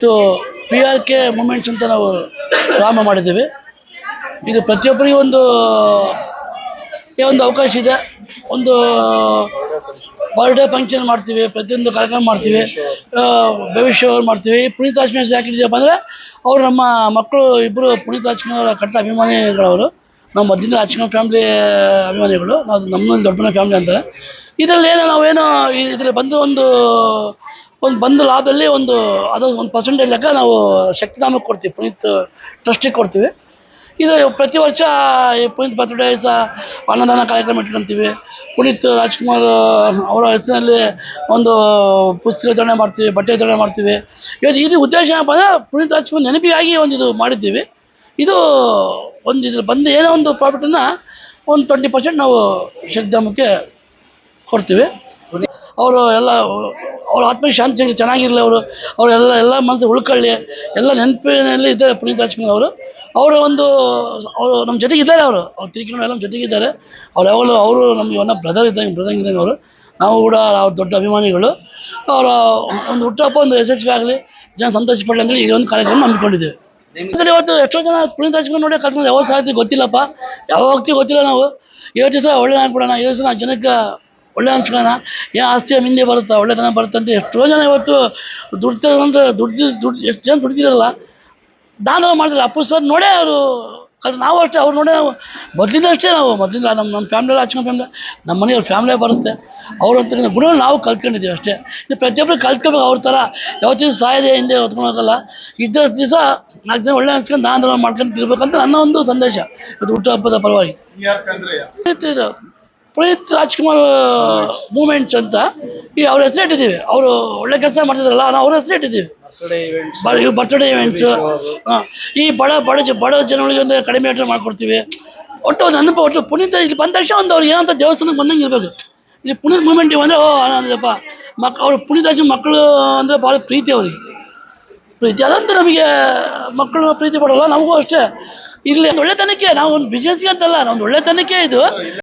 ಇದು P R K moments ಅಂತ ನಾವು ಪ್ರಾರಂಭ ಮಾಡಿದ್ದೀವಿ. ಇದು ಪ್ರತಿಯೊಬ್ಬರಿಗೂ ಒಂದು ಒಂದು ಅವಕಾಶ ಇದೆ. ಒಂದು ಬರ್ಡೇ ಫಂಕ್ಷನ್ ಮಾಡ್ತೀವಿ, ಪ್ರತಿಯೊಂದು ಕಾರ್ಯಕ್ರಮ ಮಾಡ್ತೀವಿ. ಭವಿಷ್ಯ ಮಾಡ್ತೀವಿ. ಪುನೀತ್ ರಾಜ್ಕುಮಾರ್ ಯಾಕೆ ಅಂದರೆ, ಅವರು ನಮ್ಮ ಮಕ್ಕಳು ಇಬ್ಬರು ಪುನೀತ್ ರಾಜ್ಕುಮಾರ್ ಅವರ ಕಟ್ಟ ಅಭಿಮಾನಿಗಳವರು. ನಮ್ಮ ಮಧ್ಯದ ರಾಜ್ಕುಮಾರ್ ಫ್ಯಾಮಿಲಿ ಅಭಿಮಾನಿಗಳು. ನಾವು ನಮ್ಮ ದೊಡ್ಡ ಫ್ಯಾಮಿಲಿ ಅಂತಾರೆ. ಇದರಲ್ಲಿ ಏನೋ, ನಾವೇನೋ ಇದರಲ್ಲಿ ಬಂದು ಒಂದು ಒಂದು ಬಂದ ಲಾಭದಲ್ಲಿ ಒಂದು, ಅದು ಒಂದು ಪರ್ಸೆಂಟೇಜ್ ಲೆಕ್ಕ ನಾವು ಶಕ್ತಿಧಾಮಕ್ಕೆ ಕೊಡ್ತೀವಿ, ಪುನೀತ್ ಟ್ರಸ್ಟಿಗೆ ಕೊಡ್ತೀವಿ. ಇದು ಪ್ರತಿ ವರ್ಷ ಈ ಪುನೀತ್ ಬರ್ತ್ಡೇ ಸಹ ಅನ್ನದಾನ ಕಾರ್ಯಕ್ರಮ ಇಟ್ಕೊಂತೀವಿ. ಪುನೀತ್ ರಾಜ್ಕುಮಾರ್ ಅವರ ಹೆಸರಿನಲ್ಲಿ ಒಂದು ಪುಸ್ತಕ ವಿತರಣೆ ಮಾಡ್ತೀವಿ, ಬಟ್ಟೆ ವಿತರಣೆ ಮಾಡ್ತೀವಿ. ಇವತ್ತು ಇದು ಉದ್ದೇಶ ಏನಪ್ಪ ಅಂದರೆ ಪುನೀತ್ ರಾಜ್ಕುಮಾರ್ ನೆನಪಿಗಾಗಿ ಒಂದು ಇದು ಮಾಡಿದ್ದೀವಿ. ಇದು ಒಂದು ಇದ್ರ ಬಂದು ಏನೋ ಒಂದು ಪ್ರಾಫಿಟನ್ನು ಒಂದು ಟ್ವೆಂಟಿ ಪರ್ಸೆಂಟ್ ನಾವು ಶಕ್ತಿಧಾಮಕ್ಕೆ ಕೊಡ್ತೀವಿ. ಅವರು ಎಲ್ಲ, ಅವ್ರ ಆತ್ಮಕ್ಕೆ ಶಾಂತಿ ಸಿಗಲಿ, ಚೆನ್ನಾಗಿರಲಿ ಅವರು. ಅವರೆಲ್ಲ ಎಲ್ಲ ಮನಸ್ಸು ಉಳ್ಕೊಳ್ಳಿ. ಎಲ್ಲ ನೆನಪಿನಲ್ಲಿ ಇದ್ದಾರೆ ಪುನೀತ್ ರಾಜ್ಕುಮಾರ್ ಅವರು. ಅವರ ಒಂದು, ಅವರು ನಮ್ಮ ಜೊತೆಗಿದ್ದಾರೆ ಅವರು. ಅವ್ರು ಎಲ್ಲ ನಮ್ಮ ಜೊತೆಗಿದ್ದಾರೆ. ಅವ್ರು ಯಾವಾಗಲೂ, ಅವರು ನಮಗೆ ಒಂದು ಬ್ರದರ್ ಇದ್ದಂಗೆ ಬ್ರದರ್ ಇದ್ದಂಗೆ ಅವರು. ನಾವು ಕೂಡ ಅವ್ರ ದೊಡ್ಡ ಅಭಿಮಾನಿಗಳು. ಅವರ ಒಂದು ಹುಟ್ಟಪ್ಪ ಒಂದು ಯಶಸ್ವಿ ಆಗಲಿ. ಜನ ಸಂತೋಷ ಪಡಲಿ ಅಂತೇಳಿ ಈ ಒಂದು ಕಾರ್ಯಕ್ರಮ ಹಮ್ಮಿಕೊಂಡಿದ್ದೇವೆ. ಇವತ್ತು ಎಷ್ಟೋ ಜನ ಪುನೀತ್ ರಾಜ್ಕುಮಾರ್ ನೋಡಿ ಕರ್ಕೊಂಡು ಯಾವ ಸಾಧ್ಯ ಗೊತ್ತಿಲ್ಲಪ್ಪ. ಯಾವ ಹೋಗ್ತೀವಿ ಗೊತ್ತಿಲ್ಲ ನಾವು. ಇವತ್ತು ದಿವಸ ಒಳ್ಳೆ ಆಗ್ಬಿಡೋಣ ಇವತ್ತು ಸಹ ಜನಕ್ಕೆ ಒಳ್ಳೆ ಅನ್ಸ್ಕೊಳ್ಳೋಣ ಯಾ ಆಸ್ತಿಯ ಹಿಂದೆ ಬರುತ್ತಾ? ಒಳ್ಳೆತನ ಬರುತ್ತೆ ಅಂತ ಎಷ್ಟೋ ಜನ ಇವತ್ತು ದುಡ್ಡು ದುಡ್ದು ದುಡ್ಡು ಎಷ್ಟು ಜನ ದುಡ್ದಿರಲ್ಲ ದಾನ ಮಾಡಿದ್ರೆ. ಅಪ್ಪು ಸರ್ ನೋಡೇ ಅವರು. ಕಲ್ ನಾವು ಅಷ್ಟೇ ಅವ್ರು ನೋಡೇ ನಾವು. ಮೊದಲಿಂದ ಅಷ್ಟೇ ನಾವು. ಮೊದಲಿಂದ ನಮ್ಮ ನಮ್ಮ ಫ್ಯಾಮ್ಲಿ ಹಚ್ಕೊಂಡು ಫ್ಯಾಮ್ಲಿ ನಮ್ಮ ಮನೆಯವ್ರ ಫ್ಯಾಮಿಲಿ ಬರುತ್ತೆ. ಅವ್ರ ಅಂತ ಗುಣ ನಾವು ಕಲ್ತ್ಕೊಂಡಿದ್ದೀವಿ ಅಷ್ಟೇ. ಇದು ಪ್ರತಿಯೊಬ್ಬರು ಕಲ್ತ್ಕೋಬೇಕು ಅವ್ರ ಥರ. ಯಾವತ್ತಿನ ಸಾಯದೆ ಹಿಂದೆ ಹೊತ್ಕೊಳೋಕಲ್ಲ ಇದ್ದಷ್ಟು ಇದ್ದ ದಿವಸ ನಾಲ್ಕು ಜನ ಒಳ್ಳೆ ಅನ್ಸ್ಕೊಂಡು ದಾನ ಮಾಡ್ಕೊಂಡು ಇರ್ಬೇಕಂತ ನನ್ನ ಒಂದು ಸಂದೇಶ. ಇದು ಹುಟ್ಟುಹಬ್ಬದ ಪರವಾಗಿ. ಇದು ಪುನೀತ್ ರಾಜ್ಕುಮಾರ್ ಮೂಮೆಂಟ್ಸ್ ಅಂತ. ಈ ಅವ್ರ ಹೆಸರು ಇಟ್ಟಿದ್ದೀವಿ ಅವರು ಒಳ್ಳೆ ಕೆಲಸ ಮಾಡ್ತಿದ್ರಲ್ಲ ನಾವು ಅವ್ರ ಹೆಸರು ಇಟ್ಟಿದ್ದೀವಿ ಬರ್ತ್ಡೇ ಇವೆಂಟ್ಸ್ ಈ ಬಡ ಬಡ ಬಡ ಜನಗಳಿಗೆ ಒಂದು ಕಡಿಮೆ ರೇಟ್ ಮಾಡ್ಕೊಡ್ತೀವಿ. ಒಟ್ಟು ಒಂದು ಅನುಭವ ಒಟ್ಟು ಪುನೀತ್ ಇಲ್ಲಿ ಬಂದ ತಕ್ಷಣ ಒಂದು ಅವ್ರಿಗೆ ಏನಂತ ದೇವಸ್ಥಾನಕ್ಕೆ ಬಂದಂಗೆ ಇರಬೇಕು. ಇಲ್ಲಿ ಪುನೀತ್ ಮೂಮೆಂಟ್ ಇವಂದ್ರೆ ಓ ಅಂದ್ರಪ್ಪ ಮಕ್ ಅವ್ರು ಪುನೀತ್ ರಾಜ್ ಮಕ್ಕಳು ಅಂದರೆ ಭಾಳ ಪ್ರೀತಿ ಅವ್ರಿಗೆ. ಪ್ರೀತಿ. ಅದಂತೂ ನಮಗೆ ಮಕ್ಕಳು ಪ್ರೀತಿ ಪಡೋಲ್ಲ ನಮಗೂ ಅಷ್ಟೇ. ಇಲ್ಲಿ ಒಂದು ಒಳ್ಳೆತನಕ್ಕೆ ನಾವು ಒಂದು ಬಿಸ್ನೆಸ್ಗೆ ಅಂತಲ್ಲ ನಾವು ಒಂದು ಒಳ್ಳೆತನಕ್ಕೆ ಇದು.